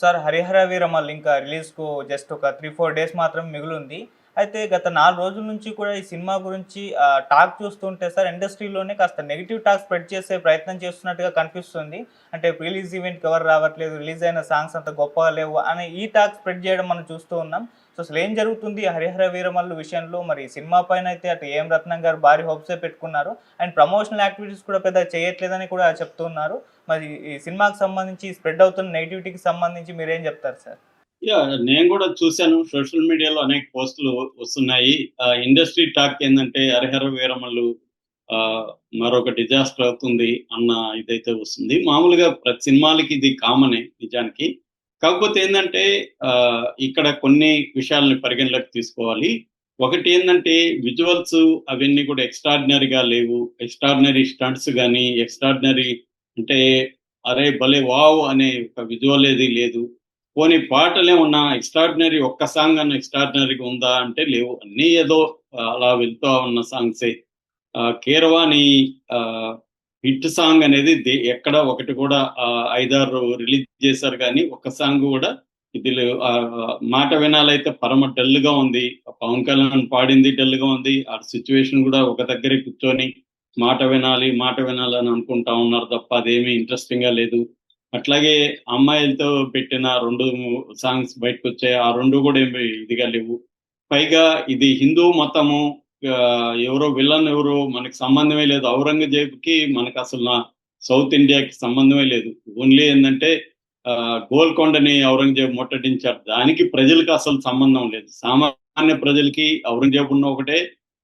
Sir Harihara Veeramallu ఇంకా రిలీజ్కు just ఒక త్రీ ఫోర్ డేస్ మాత్రం మిగులుంది. అయితే గత నాలుగు రోజుల నుంచి కూడా ఈ సినిమా గురించి ఆ, టాక్ చూస్తుంటే సార్ ఇండస్ట్రీలోనే కాస్త నెగిటివ్ టాక్ స్ప్రెడ్ చేసే ప్రయత్నం చేస్తున్నట్టుగా కనిపిస్తుంది. అంటే రిలీజ్ ఈవెంట్కి ఎవరు రావట్లేదు రిలీజ్ అయిన సాంగ్స్ అంత గొప్పగా లేవు అనే ఈ టాక్ స్ప్రెడ్ చేయడం మనం చూస్తూ ఉన్నాం. సో అసలు ఏం జరుగుతుంది? హరిహర వీరమల్లు విషయంలో మరి సినిమా పైన అయితే అటు ఏం రత్నం గారు భారీ హోప్సే పెట్టుకున్నారు. అండ్ ప్రమోషనల్ యాక్టివిటీస్ కూడా పెద్ద చేయట్లేదని కూడా చెప్తున్నారు. మరి ఈ సినిమాకి సంబంధించి స్ప్రెడ్ అవుతున్న నెగిటివిటీకి సంబంధించి మీరేం చెప్తారు సార్? యా నేను కూడా చూశాను. సోషల్ మీడియాలో అనేక పోస్టులు వస్తున్నాయి. ఇండస్ట్రీ టాక్ ఏంటంటే హరిహర వీరమల్లు ఆ, మరొక డిజాస్టర్ అవుతుంది అన్న ఇదైతే వస్తుంది. మామూలుగా ప్రతి సినిమాలకి ఇది కామనే నిజానికి. కాకపోతే ఏంటంటే ఆ, ఇక్కడ కొన్ని విషయాలని పరిగణలోకి తీసుకోవాలి. ఒకటి ఏంటంటే విజువల్స్ అవన్నీ కూడా ఎక్స్ట్రాడినరీగా లేవు. ఎక్స్ట్రాడినరీ స్టంట్స్ కానీ ఎక్స్ట్రాడినరీ అంటే అరే భలే వావ్ అనే ఒక విజువల్ ఏది లేదు. పోనీ పాటలే ఉన్నా ఎక్స్ట్రాడినరీ ఒక్క సాంగ్ అన్న ఎక్స్ట్రాడినరీగా ఉందా అంటే లేవు. అన్నీ ఏదో అలా వెళ్తూ ఉన్న సాంగ్సే ఆ, కీరవాణి హిట్ సాంగ్ అనేది ఎక్కడ ఒకటి కూడా ఐదారు రిలీజ్ చేశారు కానీ ఒక్క సాంగ్ కూడా ఇది మాట వినాలైతే పరమ డల్గా ఉంది. పవన్ కళ్యాణ్ పాడింది డల్గా ఉంది. ఆ సిచ్యువేషన్ కూడా ఒక దగ్గరే కూర్చొని మాట వినాలి మాట వినాలని అనుకుంటా ఉన్నారు తప్ప అదేమీ ఇంట్రెస్టింగ్గా లేదు. అట్లాగే అమ్మాయిలతో పెట్టిన రెండు సాంగ్స్ బయటకు వచ్చాయి ఆ రెండు కూడా ఏమి ఇదిగా లేవు. పైగా ఇది హిందూ మతము ఎవరో విలన్ ఎవరో మనకి సంబంధమే లేదు. ఔరంగజేబుకి మనకు అసలు నా సౌత్ ఇండియాకి సంబంధమే లేదు. ఓన్లీ ఏంటంటే ఆ, గోల్కొండని ఔరంగజేబు ముట్టడించారు. దానికి ప్రజలకు అసలు సంబంధం లేదు. సామాన్య ప్రజలకి ఔరంగజేబు ఉన్న ఒకటే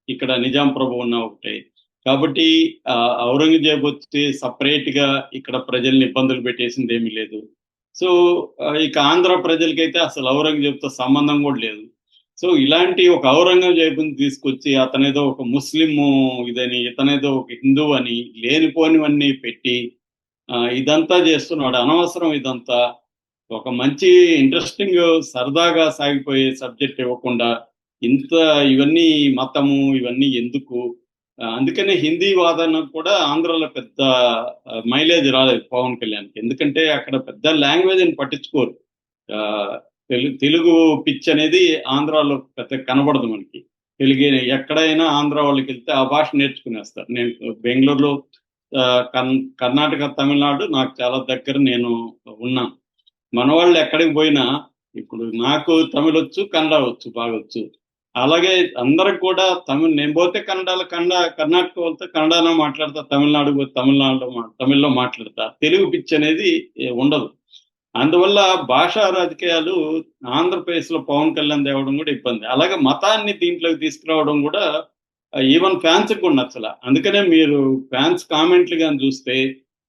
ఇక్కడ నిజాం ప్రభు ఉన్న ఒకటే. కాబట్టి ఆ, వచ్చి సపరేట్గా ఇక్కడ ప్రజల్ని ఇబ్బందులు పెట్టేసింది ఏమీ లేదు. సో ఇక ఆంధ్ర ప్రజలకైతే అసలు ఔరంగజేబ్తో సంబంధం కూడా లేదు. సో ఇలాంటి ఒక ఔరంగజేబుని తీసుకొచ్చి అతనేదో ఒక ముస్లిం ఇదని ఇతనేదో ఒక హిందూ అని లేనిపోనివన్నీ పెట్టి ఇదంతా చేస్తున్నాడు. అనవసరం ఇదంతా. ఒక మంచి ఇంట్రెస్టింగ్ సరదాగా సాగిపోయే సబ్జెక్ట్ ఇవ్వకుండా ఇంత ఇవన్నీ మతము ఇవన్నీ ఎందుకు? అందుకనే హిందీ వాదన కూడా ఆంధ్రలో పెద్ద మైలేజ్ రాలేదు పవన్ కళ్యాణ్కి. ఎందుకంటే అక్కడ పెద్ద లాంగ్వేజ్ అని పట్టించుకోరు. ఆ, తెలుగు తెలుగు పిచ్ అనేది ఆంధ్రాలో పెద్ద కనబడదు మనకి. తెలుగు ఎక్కడైనా ఆంధ్ర వాళ్ళకి వెళ్తే ఆ భాష నేర్చుకునేస్తారు. నేను బెంగళూరులో ఆ, కర్ణాటక తమిళనాడు నాకు చాలా దగ్గర నేను ఉన్నాను. మన వాళ్ళు ఎక్కడికి పోయినా ఇప్పుడు నాకు తమిళ వచ్చు కన్నడ వచ్చు బాగా వచ్చు అలాగే అందరికి కూడా తమిళ నేను పోతే కన్నడలో కన్నడ కర్ణాటక వాళ్ళతో కన్నడలో మాట్లాడతా తమిళనాడు పోతే తమిళనాడులో తమిళ్ళో మాట్లాడతా. తెలుగు పిచ్ అనేది ఉండదు. అందువల్ల భాషా రాజకీయాలు ఆంధ్రప్రదేశ్లో పవన్ కళ్యాణ్ తేవడం కూడా ఇబ్బంది. అలాగే మతాన్ని దీంట్లోకి తీసుకురావడం కూడా ఈవెన్ ఫ్యాన్స్ కూడా నచ్చల. అందుకనే మీరు ఫ్యాన్స్ కామెంట్లు కానీ చూస్తే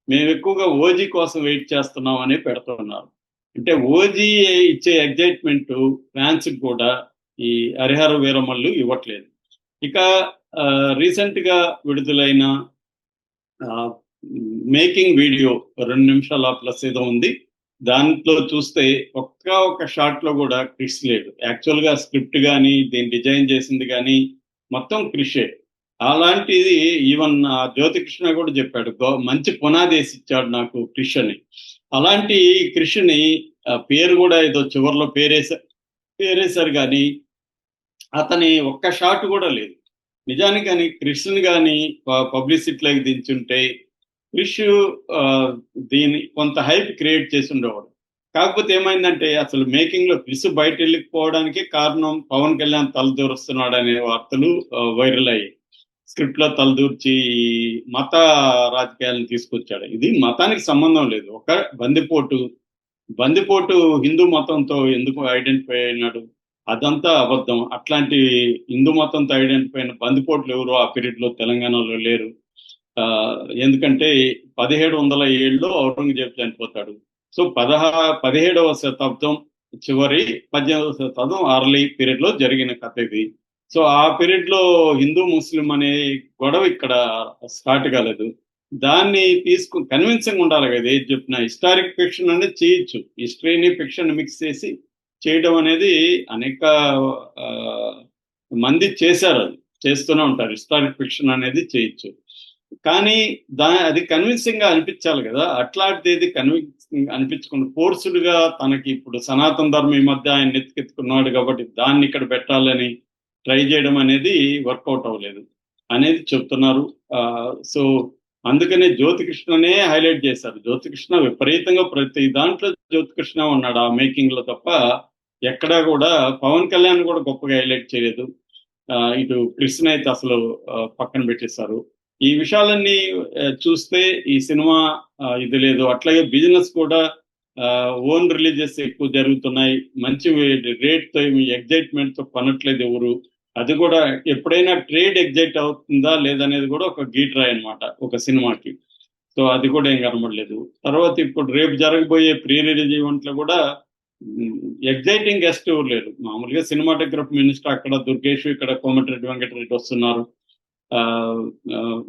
మేము ఎక్కువగా ఓజీ కోసం వెయిట్ చేస్తున్నాం అని పెడుతున్నారు. అంటే ఓజీ ఇచ్చే ఎగ్జైట్మెంట్ ఫ్యాన్స్ కూడా ఈ హరిహర వీరమల్లు ఇవ్వట్లేదు. ఇక రీసెంట్గా విడుదలైన మేకింగ్ వీడియో రెండు నిమిషాల ప్లస్ ఏదో ఉంది. దాంట్లో చూస్తే ఒక్క ఒక షాట్లో కూడా క్రిష్ లేడు యాక్చువల్గా స్క్రిప్ట్ కానీ దీన్ని డిజైన్ చేసింది కానీ మొత్తం క్రిషే. అలాంటిది ఈవెన్ ఆ జ్యోతికృష్ణ కూడా చెప్పాడు గో- మంచి పునాదేసి ఇచ్చాడు నాకు క్రిష్ అని. అలాంటి క్రిష్ని పేరు కూడా ఏదో చివరిలో పేరేసారు పేరేశారు కానీ అతని ఒక్క షాట్ కూడా లేదు. నిజానికి కానీ క్రిష్ని కానీ పబ్లిసిటీలోకి దించుంటే క్రిష్ దీని కొంత హైప్ క్రియేట్ చేసి ఉండేవాడు కాకపోతే ఏమైందంటే అసలు మేకింగ్లో క్రిష్ బయట వెళ్ళిపోవడానికి కారణం పవన్ కళ్యాణ్ తలదూరుస్తున్నాడు అనే వార్తలు వైరల్ అయ్యాయి. స్క్రిప్ట్లో తలదూర్చి మత రాజకీయాలను తీసుకొచ్చాడు. ఇది మతానికి సంబంధం లేదు. ఒక బందిపోటు బందిపోటు హిందూ మతంతో ఎందుకు ఐడెంటిఫై అయినాడు? అదంతా అబద్ధం. అట్లాంటి హిందూ మతంతో ఐడెంటిఫై అయిన బందిపోట్లు ఎవరు ఆ పీరియడ్లో తెలంగాణలో లేరు. ఆ, ఎందుకంటే పదిహేడు వందల ఏళ్ళలో ఔరంగజేబు చనిపోతాడు. సో పదహా పదిహేడవ శతాబ్దం చివరి పద్దెనిమిదవ శతాబ్దం అర్లీ పీరియడ్లో జరిగిన కథ ఇది. సో ఆ పీరియడ్లో హిందూ ముస్లిం అనే గొడవ ఇక్కడ స్టార్ట్ కాలేదు. దాన్ని తీసుకు కన్విన్సింగ్ ఉండాలి కదా ఏది చెప్పిన. హిస్టారిక్ ఫిక్షన్ అనేది చేయొచ్చు. హిస్టరీని ఫిక్షన్ మిక్స్ చేసి చేయడం అనేది అనేక మంది చేశారు అది. చేస్తూనే ఉంటారు. హిస్టారిక్ ఫిక్షన్ అనేది చేయొచ్చు. కానీ దా అది కన్విన్సింగ్గా అనిపించాలి కదా. అట్లాంటిది కన్విన్సింగ్ అనిపించకుండా ఫోర్స్డ్గా తనకి ఇప్పుడు సనాతన ధర్మం ఈ మధ్య ఆయన ఎత్తుకెత్తుకున్నాడు కాబట్టి దాన్ని ఇక్కడ పెట్టాలని ట్రై చేయడం అనేది వర్కౌట్ అవ్వలేదు అనేది చెప్తున్నారు. సో అందుకనే జ్యోతికృష్ణనే హైలైట్ చేశారు. జ్యోతికృష్ణ విపరీతంగా ప్రతి దాంట్లో జ్యోతికృష్ణ ఉన్నాడు ఆ మేకింగ్లో తప్ప ఎక్కడా కూడా పవన్ కళ్యాణ్ కూడా గొప్పగా హైలైట్ చేయలేదు. ఆ, ఇటు కృష్ణ అయితే అసలు పక్కన పెట్టేశారు. ఈ విషయాలన్నీ చూస్తే ఈ సినిమా ఇది లేదు. అట్లాగే బిజినెస్ కూడా ఓన్ రిలీజెస్ ఎక్కువ జరుగుతున్నాయి. మంచి రేట్తో ఎగ్జైట్మెంట్తో కొనట్లేదు ఎవరు. అది కూడా ఎప్పుడైనా ట్రేడ్ ఎగ్జైట్ అవుతుందా లేదనేది కూడా ఒక గీట్రాయ్ అన్నమాట ఒక సినిమాకి. సో అది కూడా ఏం కనబడలేదు. తర్వాత ఇప్పుడు రేపు జరగబోయే ప్రీ రిలీజ్ ఈవెంట్లో కూడా ఎగ్జైటింగ్ గెస్ట్ ఎవరు లేరు. మామూలుగా సినిమాటోగ్రఫీ మినిస్టర్ అక్కడ దుర్గేష్ ఇక్కడ కోమటిరెడ్డి వెంకటరెడ్డి వస్తున్నారు. ఆ,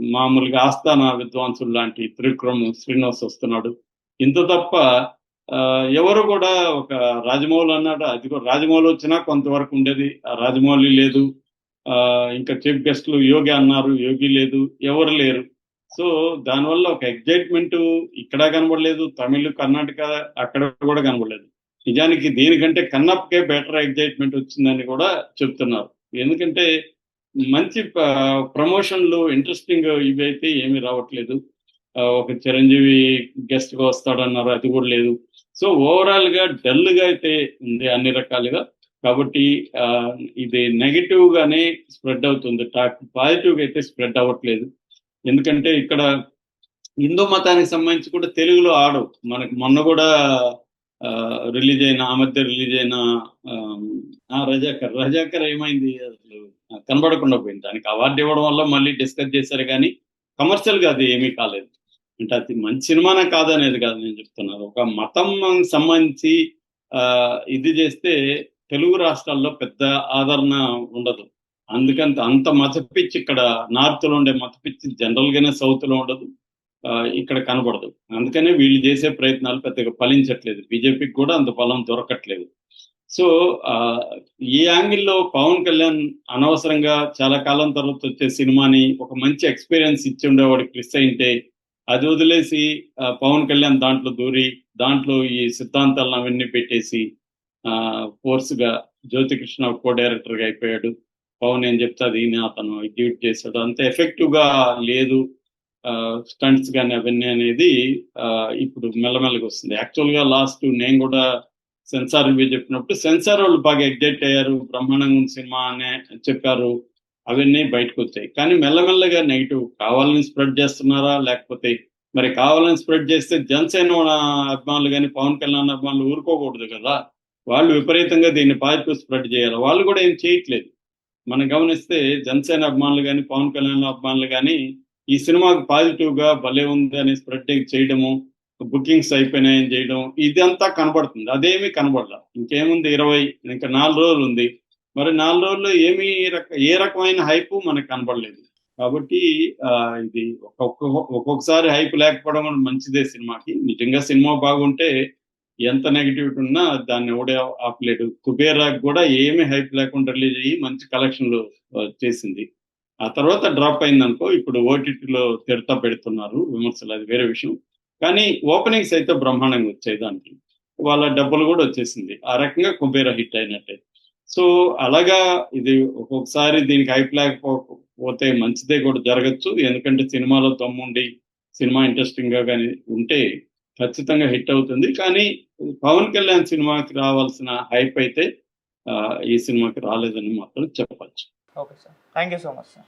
మామూలుగా ఆస్థాన విద్వాంసులు లాంటి త్రిక్రమ్ శ్రీనివాస్ వస్తున్నాడు. ఇంత తప్ప ఆ, ఎవరు కూడా ఒక రాజమౌళి అన్నాడు? అది కూడా రాజమౌళి వచ్చినా కొంతవరకు ఉండేది. ఆ రాజమౌళి లేదు. ఆ, ఇంకా చీఫ్ గెస్ట్లు యోగి అన్నారు. యోగి లేదు. ఎవరు లేరు. సో దానివల్ల ఒక ఎగ్జైట్మెంట్ ఇక్కడ కనబడలేదు. తమిళ కర్ణాటక అక్కడ కూడా కనబడలేదు. నిజానికి దీనికంటే కన్నప్పకే బెటర్ ఎగ్జైట్మెంట్ వచ్చిందని కూడా చెప్తున్నారు. ఎందుకంటే మంచి ప్రమోషన్లు ఇంట్రెస్టింగ్ ఇవి అయితే ఏమీ రావట్లేదు. ఒక చిరంజీవి గెస్ట్గా వస్తాడన్నారు అది కూడా లేదు. సో ఓవరాల్గా డల్గా అయితే ఉంది అన్ని రకాలుగా. కాబట్టి ఇది నెగిటివ్గానే స్ప్రెడ్ అవుతుంది. టాక్ పాజిటివ్గా అయితే స్ప్రెడ్ అవ్వట్లేదు. ఎందుకంటే ఇక్కడ హిందూ మతానికి సంబంధించి కూడా తెలుగులో ఆడవు. మనకు మొన్న కూడా రిలీజ్ అయిన ఆ మధ్య రిలీజ్ అయిన ఆ, రజాకర్. రజాకర్ ఏమైంది? అసలు కనబడకుండా పోయింది. దానికి అవార్డు ఇవ్వడం వల్ల మళ్ళీ డిస్కస్ చేశారు కానీ కమర్షియల్గా అది ఏమీ కాలేదు. అంటే అది మంచి సినిమానే కాదనేది కాదు నేను చెప్తున్నాను. ఒక మతం సంబంధించి ఆ, ఇది చేస్తే తెలుగు రాష్ట్రాల్లో పెద్ద ఆదరణ ఉండదు. అందుకంత అంత మతపిచ్చి ఇక్కడ నార్త్లో ఉండే మతపిచ్చి జనరల్ గానే సౌత్లో ఉండదు. ఇక్కడ కనబడదు. అందుకనే వీళ్ళు చేసే ప్రయత్నాలు పెద్దగా ఫలించట్లేదు. బీజేపీకి కూడా అంత బలం దొరకట్లేదు. సో ఆ, ఈ యాంగిల్లో పవన్ కళ్యాణ్ అనవసరంగా చాలా కాలం తర్వాత వచ్చే సినిమాని ఒక మంచి ఎక్స్పీరియన్స్ ఇచ్చి ఉండేవాడికి క్రిస్ అయింటే అది వదిలేసి పవన్ కళ్యాణ్ దాంట్లో దూరి దాంట్లో ఈ సిద్ధాంతాలను అవన్నీ పెట్టేసి ఆ ఫోర్స్గా జ్యోతికృష్ణ కో డైరెక్టర్గా అయిపోయాడు. పవన్ ఏం చెప్తే అది అతను ఎగ్జిక్యూట్ చేశాడు. అంత ఎఫెక్టివ్గా లేదు. స్టంట్స్ కానీ అవన్నీ అనేది ఆ, ఇప్పుడు మెల్లమెల్లగా వస్తుంది. యాక్చువల్గా లాస్ట్ నేను కూడా సెన్సార్ రివ్యూ చెప్పినప్పుడు సెన్సార్ వాళ్ళు బాగా ఎగ్జైట్ అయ్యారు బ్రహ్మాండంగా సినిమా అనే చెప్పారు అవన్నీ బయటకు వచ్చాయి. కానీ మెల్లమెల్లగా నెగిటివ్ కావాలని స్ప్రెడ్ చేస్తున్నారా? లేకపోతే మరి కావాలని స్ప్రెడ్ చేస్తే జనసేన అభిమానులు కానీ పవన్ కళ్యాణ్ అభిమానులు ఊరుకోకూడదు కదా? వాళ్ళు విపరీతంగా దీన్ని పాజిటివ్ స్ప్రెడ్ చేయాలి. వాళ్ళు కూడా ఏం చేయట్లేదు. మనం గమనిస్తే జనసేన అభిమానులు కానీ పవన్ కళ్యాణ్ అభిమానులు కానీ ఈ సినిమాకు పాజిటివ్గా భలే ఉంది అని స్ప్రెడ్ చేయడము బుకింగ్స్ అయిపోయినాయని చేయడం ఇదంతా కనబడుతుంది. అదేమీ కనబడలా. ఇంకేముంది ఇరవై ఇంకా నాలుగు రోజులు ఉంది. మరి నాలుగు రోజుల్లో ఏమి ఏ రకమైన హైప్ మనకు కనబడలేదు. కాబట్టి ఇది ఒక్కొక్క ఒక్కొక్కసారి హైప్ లేకపోవడం మంచిదే సినిమాకి. నిజంగా సినిమా బాగుంటే ఎంత నెగిటివిటీ ఉన్నా దాన్ని ఎవడే ఆపలేడు. కుబేరాకు కూడా ఏమి హైప్ లేకుండా రిలీజ్ అయ్యి మంచి కలెక్షన్లు చేసింది. ఆ తర్వాత డ్రాప్ అయిందనుకో ఇప్పుడు ఓటీటీలో తిడతా పెడుతున్నారు విమర్శలు అది వేరే విషయం. కానీ ఓపెనింగ్స్ అయితే బ్రహ్మాండంగా వచ్చాయి దానికి వాళ్ళ డబ్బులు కూడా వచ్చేసింది. ఆ రకంగా కుబేర హిట్ అయినట్టే. సో అలాగా ఇది ఒక్కొక్కసారి దీనికి హైప్ లేకపోతే మంచిదే కూడా జరగచ్చు. ఎందుకంటే సినిమాలో దమ్ముండి సినిమా ఇంట్రెస్టింగ్గా కానీ ఉంటే ఖచ్చితంగా హిట్ అవుతుంది. కానీ పవన్ కళ్యాణ్ సినిమాకి రావాల్సిన హైప్ అయితే ఈ సినిమాకి రాలేదని మాత్రం చెప్పచ్చు. Okay sir thank you so much sir